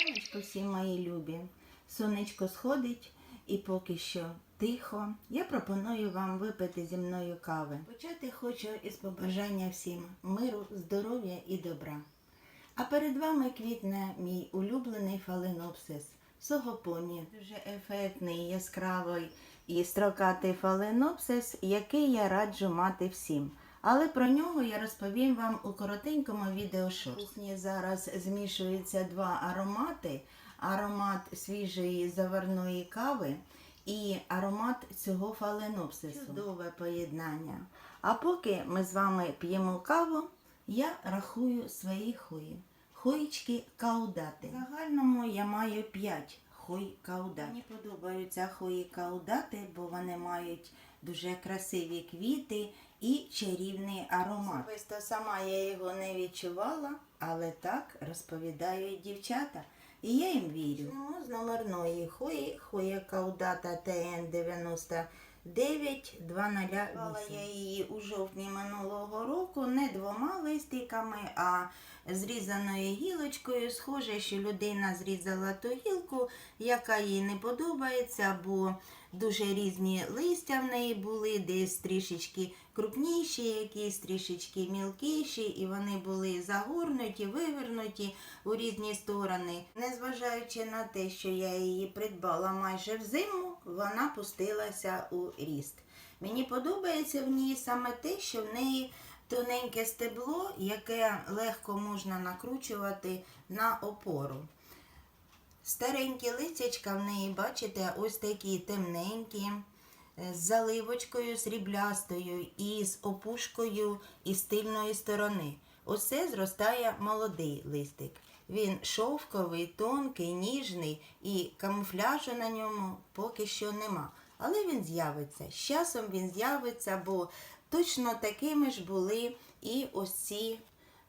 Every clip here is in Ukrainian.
Сонечко всі мої любі. Сонечко сходить і поки що тихо. Я пропоную вам випити зі мною кави. Почати хочу із побажання всім миру, здоров'я і добра. А перед вами квітне мій улюблений фаленопсис Согопоні. Дуже ефектний, яскравий і строкатий фаленопсис, який я раджу мати всім. Але про нього я розповім вам у коротенькому відеошорсні. Зараз змішуються два аромати: аромат свіжої заварної кави і аромат цього фаленопсису. Чудове поєднання. А поки ми з вами п'ємо каву, я рахую свої хої. Хоїчки каудати. В загальному я маю 5 хой каудат. Мені подобаються хойкаудати, бо вони мають дуже красиві квіти і чарівний аромат. Особисто сама я його не відчувала, але так розповідають дівчата. І я їм вірю. Ну, з номерної хої, хоя каудата ТН 99 208. Я її у жовтні минулого року не двома листиками, а зрізаною гілочкою. Схоже, що людина зрізала ту гілку, яка їй не подобається, бо дуже різні листя в неї були, десь трішечки крупніші, якісь трішечки мілкіші, і вони були загорнуті, вивернуті у різні сторони. Незважаючи на те, що я її придбала майже взиму, вона пустилася у ріст. Мені подобається в ній саме те, що в неї тоненьке стебло, яке легко можна накручувати на опору. Старенькі листячка в неї, бачите, ось такі темненькі, е, з заливочкою сріблястою і з опушкою із тильної сторони. Оце зростає молодий листик. Він шовковий, тонкий, ніжний і камуфляжу на ньому поки що нема. Але він з'явиться. З часом він з'явиться, бо точно такими ж були і ось ці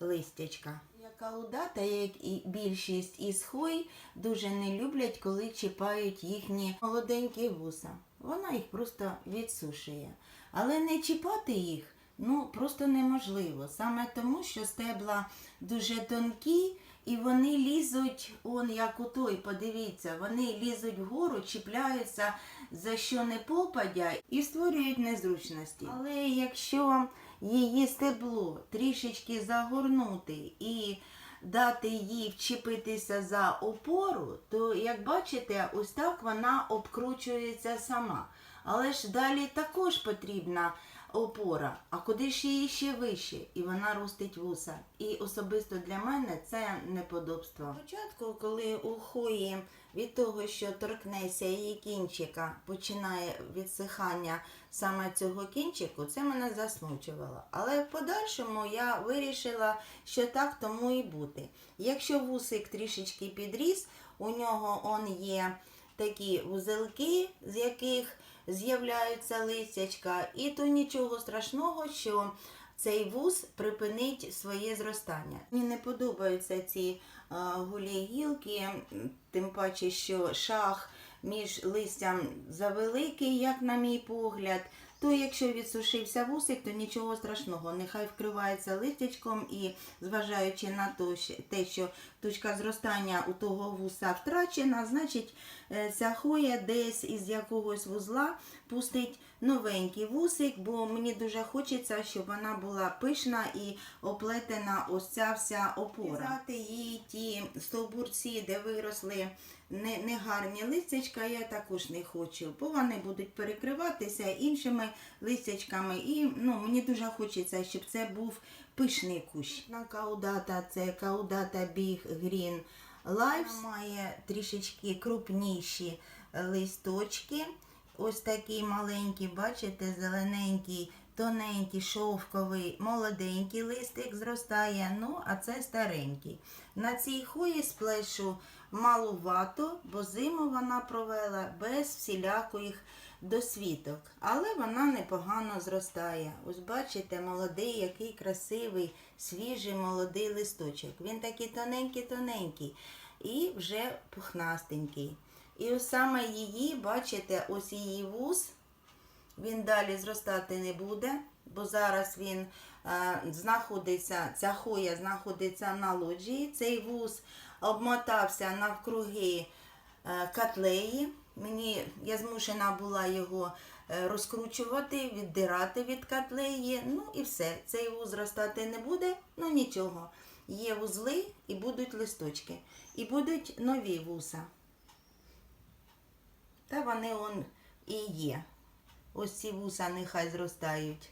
листячка. Яка удата, як і більшість із хой, дуже не люблять, коли чіпають їхні молоденькі вуса. Вона їх просто відсушує. Але не чіпати їх ну просто неможливо. Саме тому, що стебла дуже тонкі. І вони лізуть, он як у той, подивіться, вони лізуть вгору, чіпляються за що не попадя і створюють незручності. Але якщо її стебло трішечки загорнути і дати їй вчепитися за опору, то, як бачите, ось так вона обкручується сама. Але ж далі також потрібна опора, а куди ж її ще вище, і вона ростить вуса. І особисто для мене це неподобство. Спочатку, коли у хої від того, що торкнеться її кінчика, починає відсихання саме цього кінчику, це мене засмучувало. Але в подальшому я вирішила, що так тому і бути. Якщо вусик трішечки підріс, у нього он є такі вузелки, з яких з'являються листячка, і то нічого страшного, що цей вуз припинить своє зростання. Мені не подобаються ці а, голі гілки, тим паче, що шах між листям завеликий, як на мій погляд. То якщо відсушився вусик, то нічого страшного. Нехай вкривається листячком і зважаючи на те, що точка зростання у того вуса втрачена, значить е, ця хоя десь із якогось вузла пустить новенький вусик, бо мені дуже хочеться, щоб вона була пишна і оплетена ось ця вся опора. Їй ті стовбурці, де виросли не- негарні листячка, я також не хочу, бо вони будуть перекриватися іншими листячками. І ну, мені дуже хочеться, щоб це був пишний кущ. На каудата це каудата Big Green Lives. Має трішечки крупніші листочки. Ось такий маленький, бачите, зелененький, тоненький, шовковий, молоденький листик зростає, ну, а це старенький. На цій хої сплешу малувато, бо зиму вона провела без всіляких досвідок. Але вона непогано зростає. Ось бачите, молодий, який красивий, свіжий молодий листочок. Він такий тоненький-тоненький і вже пухнастенький. І ось саме її, бачите, ось її вуз, він далі зростати не буде. бо зараз він е, знаходиться, ця хоя знаходиться на лоджії. Цей вуз обмотався навкруги е, котлеї. Мені, я змушена була його е, розкручувати, віддирати від котлеї. Ну і все. Цей вуз ростати не буде, ну нічого. Є вузли і будуть листочки. І будуть нові вуса. Та вони он і є. Ось ці вуса нехай зростають.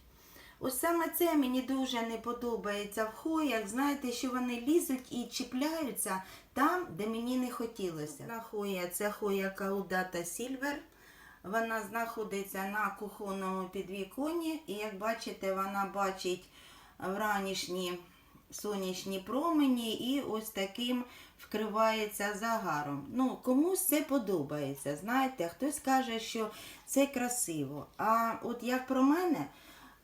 Ось саме це мені дуже не подобається в хоях. Знаєте, що вони лізуть і чіпляються там, де мені не хотілося. На хоя це хоя Каудата Сільвер. Вона знаходиться на кухонному підвіконні, і як бачите, вона бачить вранішні сонячні промені і ось таким вкривається загаром. Ну, комусь це подобається. Знаєте, хтось каже, що це красиво. А от як про мене,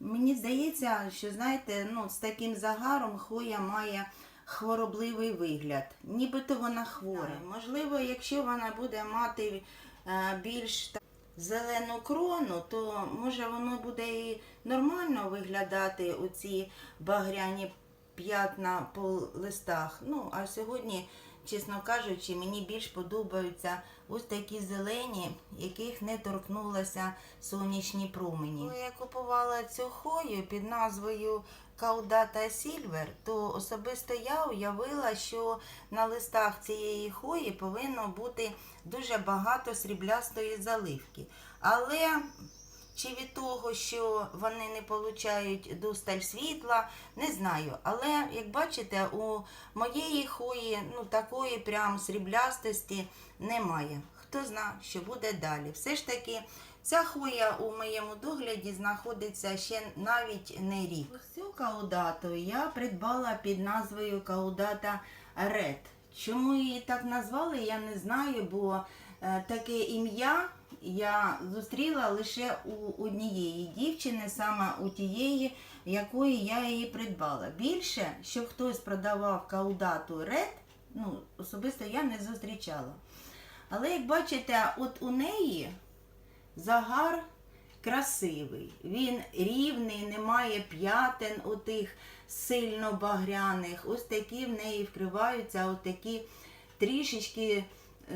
мені здається, що знаєте, ну, з таким загаром хоя має хворобливий вигляд. Нібито вона хвора. Можливо, якщо вона буде мати е, більш зелену крону, то може воно буде і нормально виглядати оці багряні п'ятна по листах. Ну, а сьогодні, чесно кажучи, мені більш подобаються ось такі зелені, яких не торкнулися сонячні промені. Коли я купувала цю хою під назвою Каудата Сільвер, то особисто я уявила, що на листах цієї хої повинно бути дуже багато сріблястої заливки. Але чи від того, що вони не получають досталь світла, не знаю. Але як бачите, у моєї хої ну, такої прям сріблястості немає. Хто зна, що буде далі. Все ж таки, ця хоя у моєму догляді знаходиться ще навіть не рік. Цю каудату я придбала під назвою Каудата Ред. Чому її так назвали, я не знаю, бо е, таке ім'я я зустріла лише у однієї дівчини, саме у тієї, якої я її придбала. Більше, щоб хтось продавав каудату Ред, ну, особисто я не зустрічала. Але як бачите, от у неї загар красивий. Він рівний, немає п'ятен отих сильно багряних. Ось такі в неї вкриваються отакі трішечки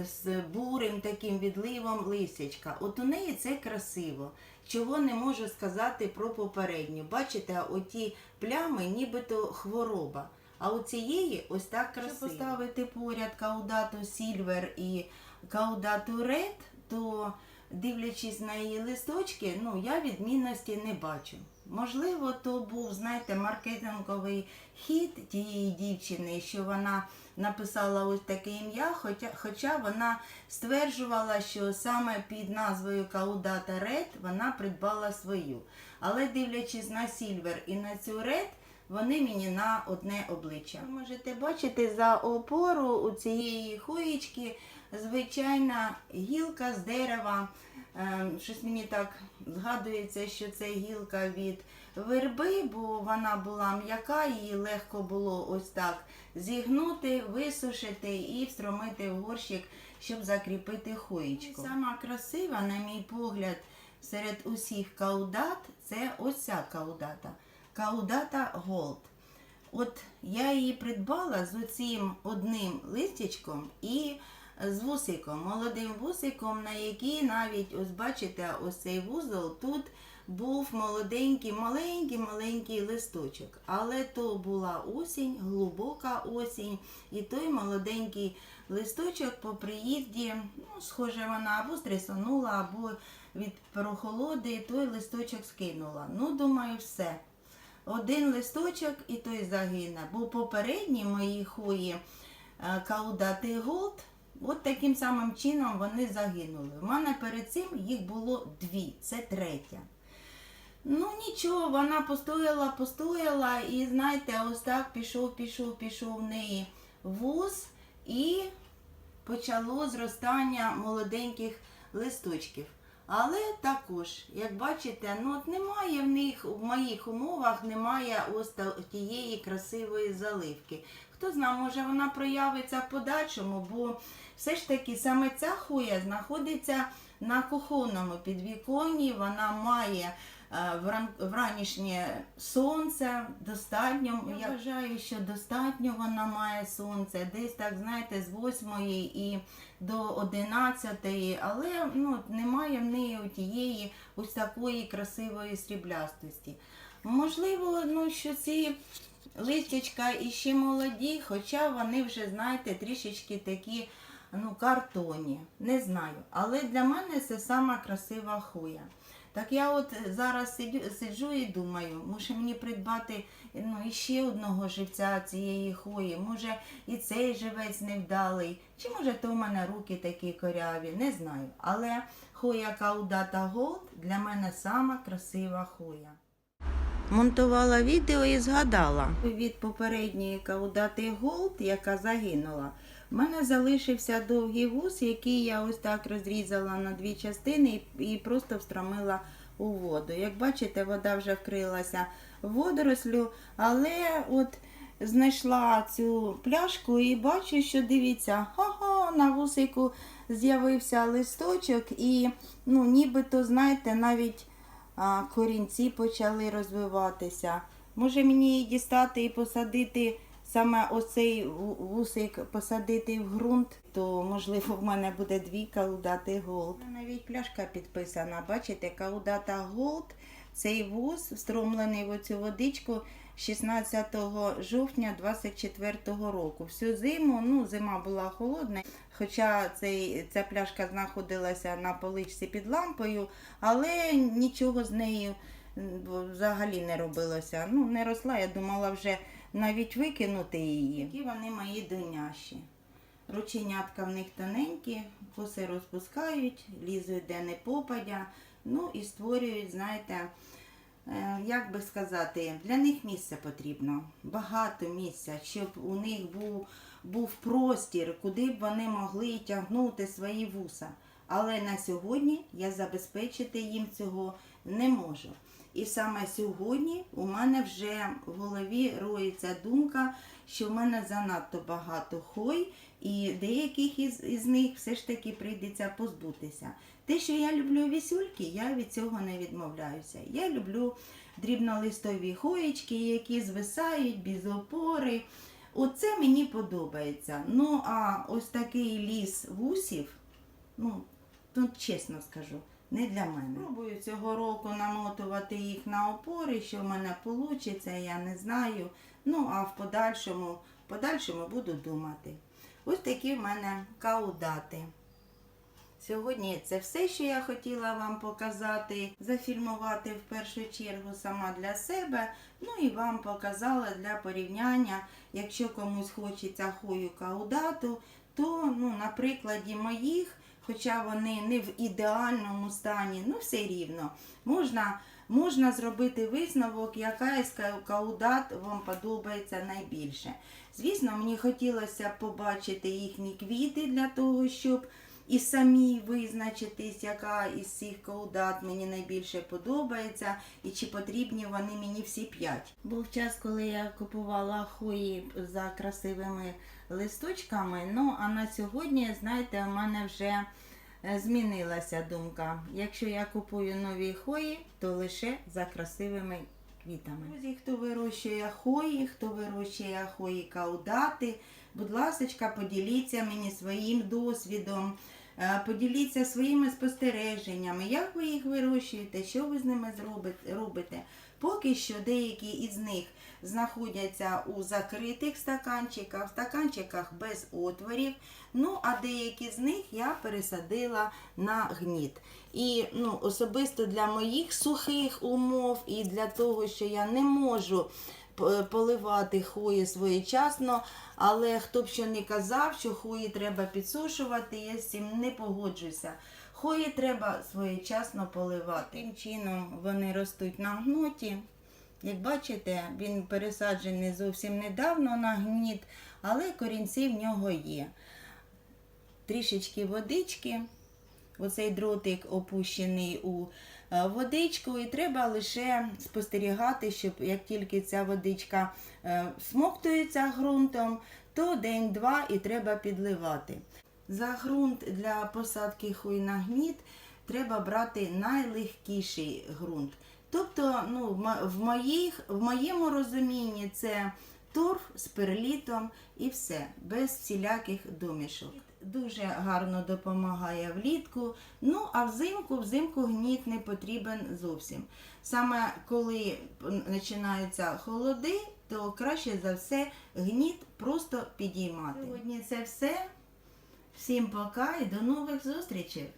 з бурим таким відливом лисячка. От у неї це красиво. Чого не можу сказати про попередню. Бачите, оті плями нібито хвороба. А у цієї ось так красиво. Якщо поставити поряд каудату Сільвер і каудату Ред, то дивлячись на її листочки, ну я відмінності не бачу. Можливо, то був, знаєте, маркетинговий хід тієї дівчини, що вона написала ось таке ім'я, хоча, хоча вона стверджувала, що саме під назвою Каудата Ред вона придбала свою. Але дивлячись на Сільвер і на цю Ред, вони мені на одне обличчя. Ви можете бачити за опору у цієї хоєчки звичайна гілка з дерева. Ем, Щось мені так згадується, що це гілка від верби, бо вона була м'яка, її легко було ось так зігнути, висушити і встромити в горщик, щоб закріпити хоєчку. Сама красива, на мій погляд, серед усіх каудат це ось ця каудата. Каудата Голд. От я її придбала з оцим одним листячком і з вусиком, молодим вусиком, на який навіть, ось бачите, ось цей вузол тут був молоденький, маленький, маленький листочок. Але то була осінь, глибока осінь, і той молоденький листочок по приїзді, ну, схоже, вона або стресанула, або від прохолоди той листочок скинула. Ну, думаю, все. Один листочок і той загине. Бо попередні мої хої е, Каудати Голд, от таким самим чином вони загинули. У мене перед цим їх було дві, це третя. Ну нічого, вона постояла, постояла, і знаєте, ось так пішов, пішов, пішов в неї вуз і почало зростання молоденьких листочків. Але також, як бачите, ну от немає в них в моїх умовах немає ось тієї красивої заливки. Хто знає, може вона проявиться в подальшому, бо все ж таки саме ця хуя знаходиться на кухонному підвіконні, вона має вранішнє сонце достатньо. Я вважаю, що достатньо вона має сонце, десь так, знаєте, з 8 і до 11, але ну, немає в неї тієї ось такої красивої сріблястості. Можливо, ну, що ці листячка іще молоді, хоча вони вже, знаєте, трішечки такі ну, картоні. Не знаю. Але для мене це сама красива хуя. Так я от зараз сидю, сиджу і думаю, може мені придбати ну, іще одного живця цієї хої. Може і цей живець невдалий, чи може то у мене руки такі коряві, не знаю. Але хоя Каудата Голд для мене сама красива хоя. Монтувала відео і згадала від попередньої Каудати Голд, яка загинула. У мене залишився довгий вус, який я ось так розрізала на дві частини і, просто встромила у воду. Як бачите, вода вже вкрилася водорослю, але от знайшла цю пляшку і бачу, що дивіться, ха-ха, на вусику з'явився листочок, і ну, нібито, знаєте, навіть а, корінці почали розвиватися. Може мені її дістати і посадити саме оцей ву- вусик посадити в ґрунт, то можливо в мене буде дві каудати голд. Навіть пляшка підписана. Бачите, каудата голд. Цей вуз встромлений в оцю водичку 16 жовтня 24 року. Всю зиму, ну зима була холодна, хоча цей, ця пляшка знаходилася на поличці під лампою, але нічого з нею взагалі не робилося. Ну, не росла, я думала вже навіть викинути її. Які вони мої доняші. Рученятка в них тоненькі, коси розпускають, лізуть де не попадя, ну і створюють, знаєте, е, як би сказати, для них місце потрібно. Багато місця, щоб у них був, був простір, куди б вони могли тягнути свої вуса. Але на сьогодні я забезпечити їм цього не можу. І саме сьогодні у мене вже в голові роїться думка, що в мене занадто багато хой, і деяких із, із них все ж таки прийдеться позбутися. Те, що я люблю вісюльки, я від цього не відмовляюся. Я люблю дрібнолистові хоєчки, які звисають без опори. Оце мені подобається. Ну, а ось такий ліс вусів, ну, тут чесно скажу, не для мене. Пробую цього року намотувати їх на опори, що в мене вийде, я не знаю. Ну, а в подальшому, подальшому буду думати. Ось такі в мене каудати. Сьогодні це все, що я хотіла вам показати, зафільмувати в першу чергу сама для себе. Ну і вам показала для порівняння, якщо комусь хочеться хою каудату, то ну, на прикладі моїх, хоча вони не в ідеальному стані, ну все рівно можна, можна зробити висновок, яка із каудат вам подобається найбільше. Звісно, мені хотілося побачити їхні квіти для того, щоб і самі визначитись, яка із цих каудат мені найбільше подобається, і чи потрібні вони мені всі п'ять. Був час, коли я купувала хої за красивими листочками. Ну а на сьогодні, знаєте, у мене вже е, змінилася думка. Якщо я купую нові хої, то лише за красивими квітами. Друзі, хто вирощує хої, хто вирощує хої каудати, будь ласка, поділіться мені своїм досвідом. Е, Поділіться своїми спостереженнями, як ви їх вирощуєте, що ви з ними робите. Поки що деякі із них знаходяться у закритих стаканчиках, в стаканчиках без отворів. Ну, а деякі з них я пересадила на гніт. І ну, особисто для моїх сухих умов і для того, що я не можу поливати хвої своєчасно, але хто б що не казав, що хвої треба підсушувати, я з цим не погоджуся. Хвої треба своєчасно поливати. Тим чином вони ростуть на гноті. Як бачите, він пересаджений зовсім недавно на гніт, але корінці в нього є. Трішечки водички. Оцей дротик опущений у водичку, і треба лише спостерігати, щоб як тільки ця водичка е, всмоктується ґрунтом, то день-два і треба підливати. За ґрунт для посадки хуй на гніт треба брати найлегкіший ґрунт. Тобто, ну, в, моїх, в моєму розумінні це торф з перлітом і все, без всіляких домішок. Дуже гарно допомагає влітку. Ну а взимку, взимку гніт не потрібен зовсім. Саме коли починаються холоди, то краще за все гніт просто підіймати. Сьогодні це все. Всім пока і до нових зустрічей!